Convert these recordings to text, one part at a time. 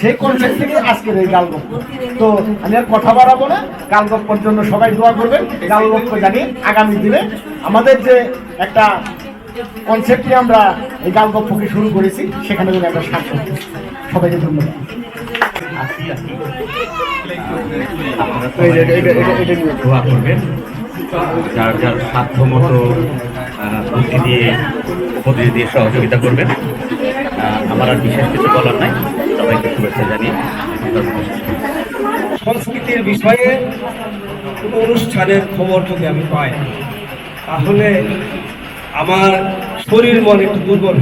সেই কনসেপ্ট থেকে আজকের এই গালগপ্প। তো আমি আর কথা বাড়াবো না। গালগপ্পর জন্য সবাই দোয়া করবেন। গালগপ্প জানি আগামী দিনে আমাদের যে একটা কনসেপ্ট নিয়ে আমরা এই গালগপ্পকে শুরু করেছি সেখানে যদি আমরা সার্থক সবাইকে ধন্যবাদ। দোয়া করবেন। যার যার সাধ্য মতো বুদ্ধি দিয়ে উপদেশ দিয়ে সহযোগিতা করবেন। আমার আর বিশেষ কিছু বলার নাই। সবাইকে শুভেচ্ছা জানিয়ে সংস্কৃতির বিষয়ে অনুষ্ঠানের খবর যদি আমি পাই, তাহলে আমার শরীর মন একটু দুর্বল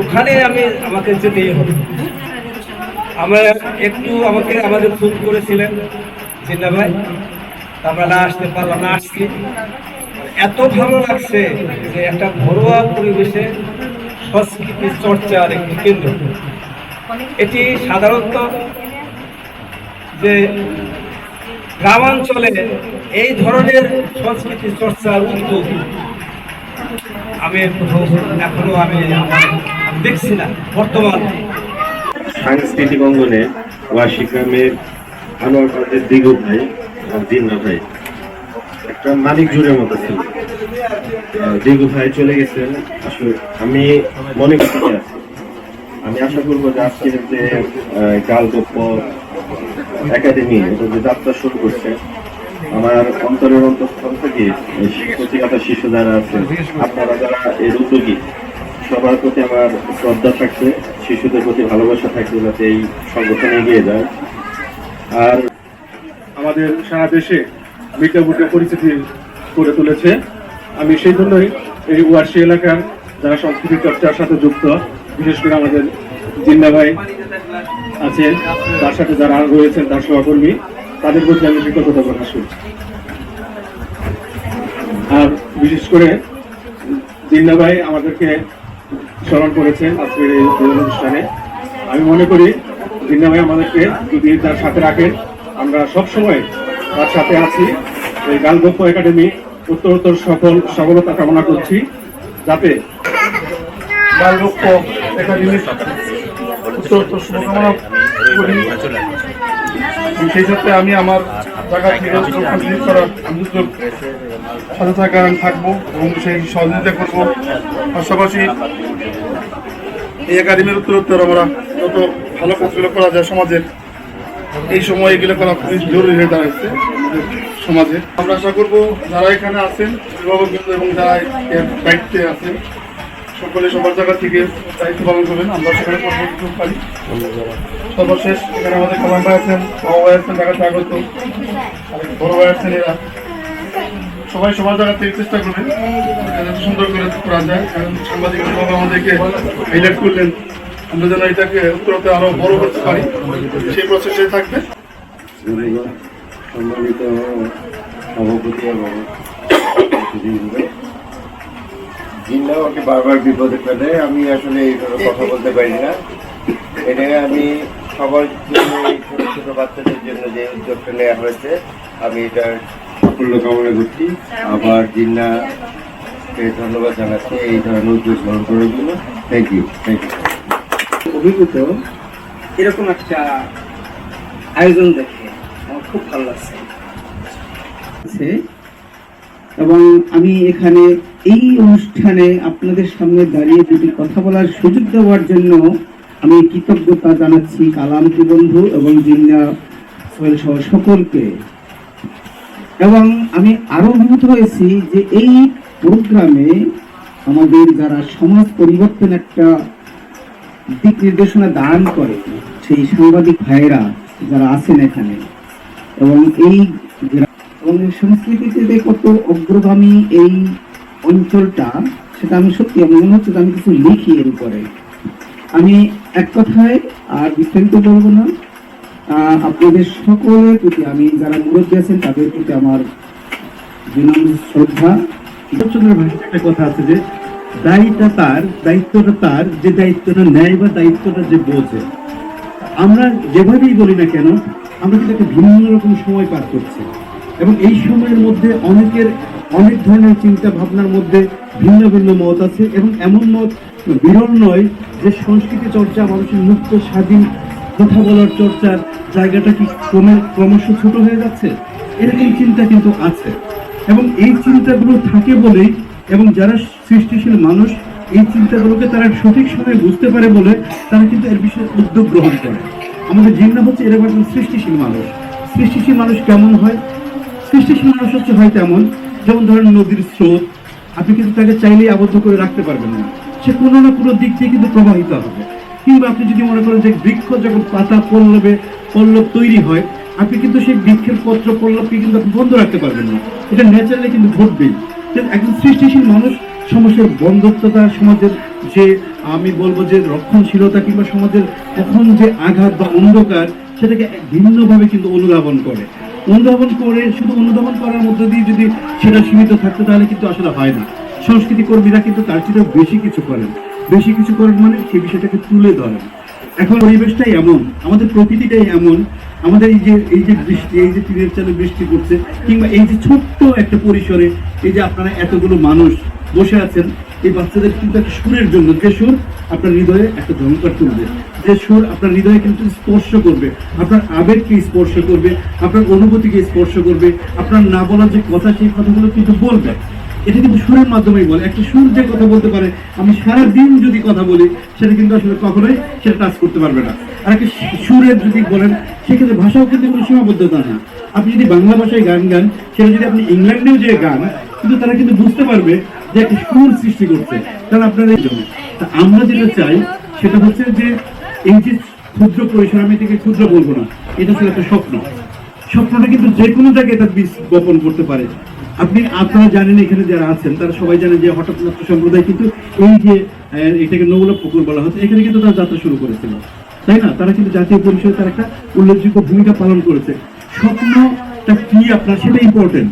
ওখানে আমি, আমাকে যেতেই হবে। আমার একটু আমাকে আমাদের ফোন করেছিলেন জিন্না ভাই আমরা না আসতে পারলাম, না আসছি। এত ভালো লাগছে যে একটা ঘরোয়া পরিবেশে সংস্কৃতি চর্চার একটি কেন্দ্র এটি সাধারণত যে গ্রামাঞ্চলে এই ধরনের সংস্কৃতি চর্চার উদ্যোগ আমি এখনও আমি দেখছি না, বর্তমান। সাংস্কৃতিক অঙ্গনে গ্রামের আনোয়ার কাদের দিগু ভাই আর দিন্না ভাই, একটা মালিক জুড়ের মতো ছিল। দিগু ভাই চলে আসলে আমি মনে আছি? আমি আশা করব যে আজকের যে আহ, গালগপ্প একাডেমি যে যাত্রা শুরু করছে আমার অন্তরের অন্তঃস্থল থেকে এই শিক্ষিকা শিশু যারা আছে আপনারা যারা এর উদ্যোগী সবার প্রতি আমার শ্রদ্ধা থাকবে শিশুদের প্রতি ভালোবাসা থাকবে যাতে এই সংগঠন এগিয়ে যায়। আর আমাদের সারা দেশে মির্জাপুরকে পরিচিতি করে তুলেছে। আমি সেই জন্যই এই ওয়ার্সি এলাকার যারা সংস্কৃতি চর্চার সাথে যুক্ত, বিশেষ করে আমাদের জিন্না ভাই আছেন, তার সাথে যারা আর রয়েছেন, তার সহকর্মী, তাদের প্রতি আমি কৃতজ্ঞতা প্রকাশ করছি। আর বিশেষ করে জিন্না ভাই আমাদেরকে স্মরণ করেছেন আজকের এই অনুষ্ঠানে। আমি মনে করি জিন্না ভাই আমাদেরকে যদি তার সাথে রাখেন, আমরা সব সময় তার সাথে আছি। এই গালগপ্প একাডেমি উত্তরোত্তর সফল সফলতা কামনা করছি। যাতে গালগপ্প একাডেমির উত্তরোত্তর শুভকামনা করি। সেই সাথে আমি আমার জায়গা থেকে করার আমি সাথে থাকা আমি থাকব এবং সেই সহযোগিতা করব। পাশাপাশি এই একাডেমির উত্তরোত্তর আমরা যত ভালো কাজগুলো করা যায় সমাজের, এই সময় এগুলো করা খুবই জরুরি হয়ে দাঁড়াচ্ছে আমাদের সমাজে। আমরা আশা করব যারা এখানে আছেন, অভিভাবকবৃন্দ এবং যারা এর দায়িত্বে আছেন, সকলে সবার জায়গা থেকে দায়িত্ব পালন করবেন। আমরা সেখানে পারি সর্বশেষ, এখানে আমাদের কমান ভাই আছেন, বাবা ভাই আছেন আগত, আর বড় ভাই আছেন এরা। সবাই সবার জায়গা থেকে চেষ্টা করবেন সুন্দর করে করা যায়। কারণ সাংবাদিক আমাদেরকে হাইলাইট করলেন। আমরা যেন এটাকে উত্তরতে আরও বড় করতে পারি। সেই প্রসেসে থাকবে। সম্মানিত সভাপতি এবং বারবার বিপদে ফেলে আমি আসলে এইভাবে কথা বলতে পারি না। এটা আমি সবার জন্য ছোট ছোট বাচ্চাদের জন্য যে উদ্যোগটা নেওয়া হয়েছে, আমি এটার সাফল্য কামনা করছি। আবার জিন্নাকে ধন্যবাদ জানাচ্ছি এই ধরনের উদ্যোগ গ্রহণ করার জন্য। থ্যাংক ইউ থ্যাংক ইউ অভিভূত এরকম একটা আয়োজন দেখে খুব ভালো লাগছে। এবং আমি এখানে এই অনুষ্ঠানে আপনাদের সামনে দাঁড়িয়ে দুটি কথা বলার সুযোগ দেওয়ার জন্য আমি কৃতজ্ঞতা জানাচ্ছি কালামতি বন্ধু এবং জিন্না সোহেল সহ সকলকে। এবং আমি আরও অভিভূত হয়েছি যে এই প্রোগ্রামে আমাদের যারা সমাজ পরিবর্তন একটা দিক নির্দেশনা দান করে, সেই সাংবাদিক ভাইরা যারা আছেন এখানে এবং এই এবং সংস্কৃতিতে কত অগ্রগামী এই অঞ্চলটা, সেটা আমি সত্যি আমি মনে হচ্ছে আমি কিছু লিখি এর উপরে। আমি এক কথায় আর বিস্তারিত বলব না। আপনাদের সকলের প্রতি আমি যারা মুরব্বী আছেন, তাদের প্রতি আমার বিনম্র শ্রদ্ধা। ঈশ্বরচন্দ্রের ভাষায় একটা কথা আছে যে, দায়িত্বটা তার দায়িত্বটা তার, যে দায়িত্বটা নেয় বা দায়িত্বটা যে বোঝে। আমরা যেভাবেই বলি না কেন আমরা কিন্তু একটা ভিন্ন রকম সময় পার করছি। এবং এই সময়ের মধ্যে অনেকের অনেক ধরনের চিন্তা ভাবনার মধ্যে ভিন্ন ভিন্ন মত আছে এবং এমন মত বিরল নয় যে সংস্কৃতি চর্চা, মানুষের মুক্ত, স্বাধীন কথা বলার চর্চার জায়গাটা কি ক্রমে ক্রমশ ছোট হয়ে যাচ্ছে? এরকম চিন্তা কিন্তু আছে। এবং এই চিন্তাগুলো থাকে বলেই এবং যারা সৃষ্টিশীল মানুষ, এই চিন্তাগুলোকে তারা সঠিক সময়ে বুঝতে পারে বলে তারা কিন্তু এর বিষয়ে উদ্যোগ গ্রহণ করে। আমাদের জিন্না হচ্ছে এরকম একজন সৃষ্টিশীল মানুষ। সৃষ্টিশীল মানুষ কেমন হয়? সৃষ্টিশীল মানুষ হচ্ছে হয় তেমন, যেমন ধরেন নদীর স্রোত, আপনি কিন্তু তাকে চাইলেই আবদ্ধ করে রাখতে পারবেন না। সে কোনো না কোনো দিক দিয়ে কিন্তু প্রবাহিত হবে। কিংবা আপনি যদি মনে করেন যে বৃক্ষ যখন পাতা পল্লবে, পল্লব তৈরি হয়, আপনি কিন্তু সেই বৃক্ষের পত্র পল্লবকে কিন্তু আপনি বন্ধ রাখতে পারবেন না। এটা ন্যাচারালি কিন্তু ঘটবেই। একজন সৃষ্টিশীল মানুষ সমাজের বন্ধত্বতা, সমাজের যে আমি বলব যে রক্ষণশীলতা কিংবা সমাজের কখন যে আঘাত বা অন্ধকার, সেটাকে ভিন্নভাবে কিন্তু অনুধাবন করে। অনুধাবন করে, শুধু অনুধাবন করার মধ্যে দিয়ে যদি সেটা সীমিত থাকতো, তাহলে কিন্তু আসলে হয় না। সংস্কৃতি কর্মীরা কিন্তু তার চেয়ে বেশি কিছু করেন। বেশি কিছু করেন মানে সেই বিষয়টাকে তুলে ধরেন। এখন পরিবেশটাই এমন, আমাদের প্রকৃতিটাই এমন। আমাদের এই যে এই যে বৃষ্টি, এই যে টিনের চালে বৃষ্টি পড়ছে, কিংবা এই যে ছোট্ট একটা পরিসরে, এই যে আপনারা এতগুলো মানুষ বসে আছেন এই বাচ্চাদের কিন্তু একটা সুরের জন্য। যে সুর আপনার হৃদয়ে একটা ঝঙ্কার তুলবে। যে সুর আপনার হৃদয়ে কিন্তু স্পর্শ করবে। আপনার আবেগকে স্পর্শ করবে, আপনার অনুভূতিকে স্পর্শ করবে, আপনার না বলার যে কথা, সেই কথাগুলো কিন্তু বলবে। এটা কিন্তু সুরের মাধ্যমেই বলে। একটা সুর যে কথা বলতে পারে, আমি সারা দিন যদি কথা বলি, সেটা কিন্তু আসলে কখনোই সেটা টাচ করতে পারবে না। আর একটা সুরের যদি বলেন, সেক্ষেত্রে ভাষাও কিন্তু কোনো সীমাবদ্ধতা না আপনি যদি বাংলা ভাষায় গান গান, সেটা যদি আপনি ইংল্যান্ডেও যে গান, কিন্তু তারা কিন্তু বুঝতে পারবে যে একটা সুর সৃষ্টি করছে। তাহলে আপনার এই জন্য। তা আমরা যেটা চাই, সেটা হচ্ছে যে এই যে ক্ষুদ্র পরিসর, আমি এটাকে ক্ষুদ্র বলব না, এটা হচ্ছে একটা স্বপ্ন। স্বপ্নটা কিন্তু যে কোনো জায়গায় তার বীজ বপন করতে পারে। আপনি, আপনারা জানেন এখানে যারা আছেন, তারা সবাই জানেন যে হঠাৎ সম্প্রদায় কিন্তু এই যে এটাকে নবলা পুকুর বলা হচ্ছে, এখানে কিন্তু তারা যাত্রা শুরু করেছিল। তাই না? তারা কিন্তু জাতীয় পরিষদে তার একটা উল্লেখযোগ্য ভূমিকা পালন করেছে। স্বপ্নটা কি আপনার? সেটা ইম্পর্টেন্ট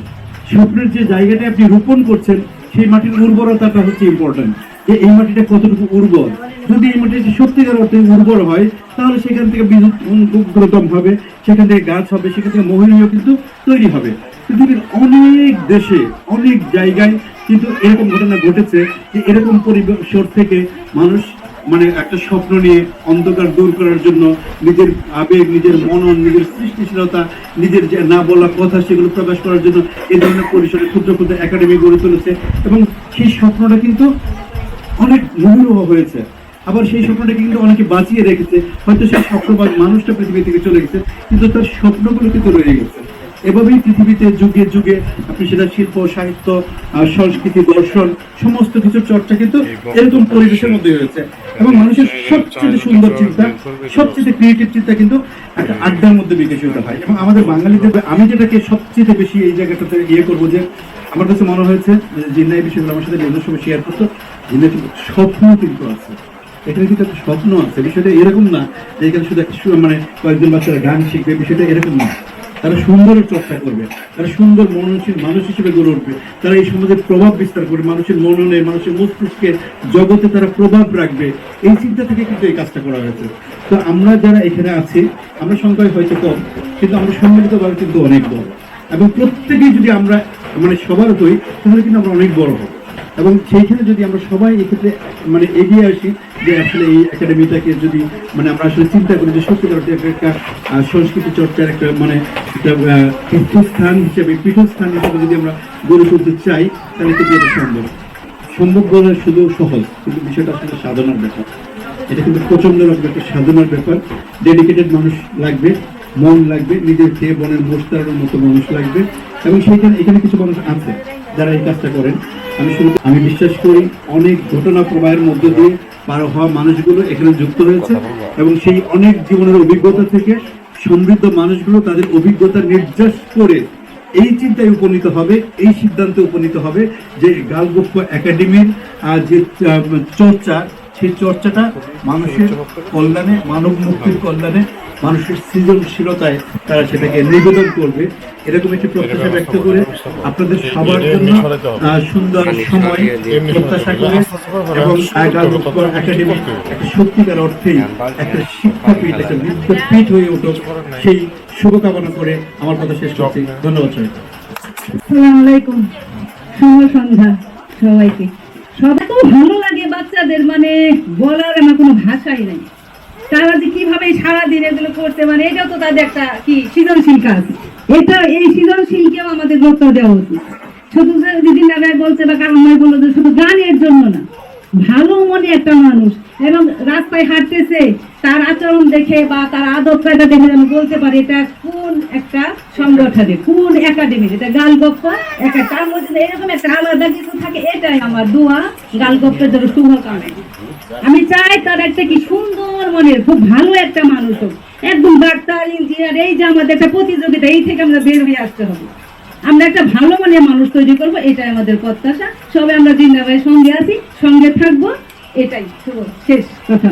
স্বপ্নের যে জায়গাটা আপনি রোপণ করছেন, সেই মাটির উর্বরতাটা হচ্ছে ইম্পর্টেন্ট যে এই মাটিটা কতটুকু উর্বর? যদি এই মাটিটা সত্যিকার অর্থে উর্বর হয়, তাহলে সেখান থেকে বিদ্যুৎ উদ্গতম হবে, সেখান থেকে গাছ হবে, সেখান থেকে মহিনীয় কিন্তু তৈরি হবে। পৃথিবীর অনেক দেশে, অনেক জায়গায় কিন্তু এরকম ঘটনা ঘটেছে যে এরকম পরিবেশ থেকে মানুষ মানে একটা স্বপ্ন নিয়ে অন্ধকার দূর করার জন্য নিজের আবেগ, নিজের মনন, নিজের সৃষ্টিশীলতা, নিজের যে না বলা কথা সেগুলো প্রকাশ করার জন্য এই ধরনের পরিসরে ক্ষুদ্র ক্ষুদ্র একাডেমি গড়ে তুলেছে। এবং সেই স্বপ্নটা কিন্তু অনেক মূল্য হয়েছে। আবার সেই স্বপ্নটা কিন্তু অনেকে বাঁচিয়ে রেখেছে। হয়তো সেই স্বপ্নবাদ মানুষটা পৃথিবী থেকে চলে গেছে, কিন্তু তার স্বপ্নগুলো কিন্তু রয়ে গেছে। এভাবেই পৃথিবীতে যুগে যুগে আপনি সেটা শিল্প সাহিত্য সংস্কৃতি দর্শন সমস্ত কিছুর চর্চা কিন্তু এরকম পরিবেশের মধ্যে হয়েছে এবং মানুষের সবচেয়ে সুন্দর চিন্তা সবচেয়ে ক্রিয়েটিভ চিন্তা কিন্তু একটা আড্ডার মধ্যে বিকশিত হয়। এবং আমাদের বাঙালিদের আমি যেটাকে সবচেয়ে বেশি এই জায়গাটাতে ইয়ে করব যে আমার কাছে মনে হয়েছে যে জিন্না বিষয়গুলো আমার সাথে বিভিন্ন সময় শেয়ার করতো জিন্না কিন্তু স্বপ্ন কিন্তু আছে। এখানে কিন্তু একটা স্বপ্ন আছে। বিষয়টা এরকম না যে এখানে শুধু একটা মানে কয়েকজন বাচ্চারা গান শিখবে বিষয়টা এরকম না। তারা সুন্দরের চর্চা করবে, তারা সুন্দর মননশীল মানুষ হিসেবে গড়ে উঠবে, তারা এই সমাজের প্রভাব বিস্তার করবে, মানুষের মননে, মানুষের মস্তিষ্কের জগতে তারা প্রভাব রাখবে। এই চিন্তা থেকে কিন্তু এই কাজটা করা হয়েছে। তো আমরা যারা এখানে আছি, আমরা সংখ্যায় হয়তো কম, কিন্তু আমরা সম্মিলিতভাবে কিন্তু অনেক বড়। এবং প্রত্যেকেই যদি আমরা মানে সবার হই, তাহলে কিন্তু আমরা অনেক বড় হব। এবং সেইখানে যদি আমরা সবাই এক্ষেত্রে মানে এগিয়ে আসি যে আসলে এই একাডেমিটাকে যদি মানে আমরা আসলে চিন্তা করি যে সত্যিকার একটা সংস্কৃতি চর্চার একটা মানে একটা হিসেবে, পীঠস্থান হিসেবে যদি আমরা গড়ে তুলতে চাই, তাহলে কিন্তু এটা সম্ভব। সম্ভব বলা শুধু সহজ, কিন্তু বিষয়টা আসলে সাধনার ব্যাপার। এটা কিন্তু প্রচণ্ড রকম একটা সাধনার ব্যাপার। ডেডিকেটেড মানুষ লাগবে, মন লাগবে, নিজের খেয়ে বনের মোস্তারের মতো মানুষ লাগবে। এবং সেইখানে, এখানে কিছু মানুষ আছে। যারা এই কাজটা করেন আমি শুরু আমি বিশ্বাস করি অনেক ঘটনা প্রবাহের মধ্য দিয়ে পার হওয়া মানুষগুলো এখানে যুক্ত হয়েছে এবং সেই অনেক জীবনের অভিজ্ঞতা থেকে সমৃদ্ধ মানুষগুলো তাদের অভিজ্ঞতা নির্যাস করে এই চিন্তায় উপনীত হবে এই সিদ্ধান্তে উপনীত হবে যে গালগপ্প একাডেমির যে চর্চা সেই চর্চাটা মানুষের কল্যাণে মানব মুক্তির কল্যাণে মানুষের সৃজনশীলতায় তারা সেটাকে নিবেদন করবে। এরকম একটি প্রত্যাশা ব্যক্ত করে আপনাদের সবার জন্য সুন্দর সময় প্রত্যাশা করে এবং গার্লস একাডেমি একটা সত্যিকার অর্থেই একটা শিক্ষাপীঠ একটা বিদ্যাপীঠ হয়ে উঠুক। সেই শুভকামনা করে আমার কথা শেষ করছি। ধন্যবাদ সবাইকে। আসসালামু আলাইকুম। শুভ সন্ধ্যা সবাইকে। সবাই তো ভালো লাগে বাচ্চাদের মানে বলার আমার কোনো ভাষাই নাই। তারা যে কীভাবে সারাদিন এগুলো করতে মানে এটাও তো তাদের একটা কি সৃজনশীল কাজ। এটা, এই সৃজনশীলকেও আমাদের গুরুত্ব দেওয়া উচিত। শুধু দিদি নাগায় বলছে বা কারণ নয় বলল যে শুধু গানের জন্য না, ভালো মনে একটা মানুষ এবং রাস্তায় হাঁটতেছে, তার আচরণ দেখে বা তার কায়দা দেখে যেন বলতে পারে, এটা কোন একটা সংগঠনে, কোন একাডেমি এটা গালগপ্প একটা তার মধ্যে এরকম একটা আলাদা কিছু থাকে, এটাই আমার দোয়া গালগপ্পের জন্য শুভকামনা আমি চাই তার একটা কি সুন্দর মনের, খুব ভালো একটা মানুষ হোক। একদম ডাক্তার, ইঞ্জিনিয়ার, এই যে আমাদের একটা প্রতিযোগিতা, এই থেকে আমরা বের হয়ে আসতে হবে। আমরা একটা ভালো মনের মানুষ তৈরি করব, এটাই আমাদের প্রত্যাশা। সবাই আমরা জিন্দাবাই সঙ্গে আছি, সঙ্গে থাকব, এটাই শেষ কথা।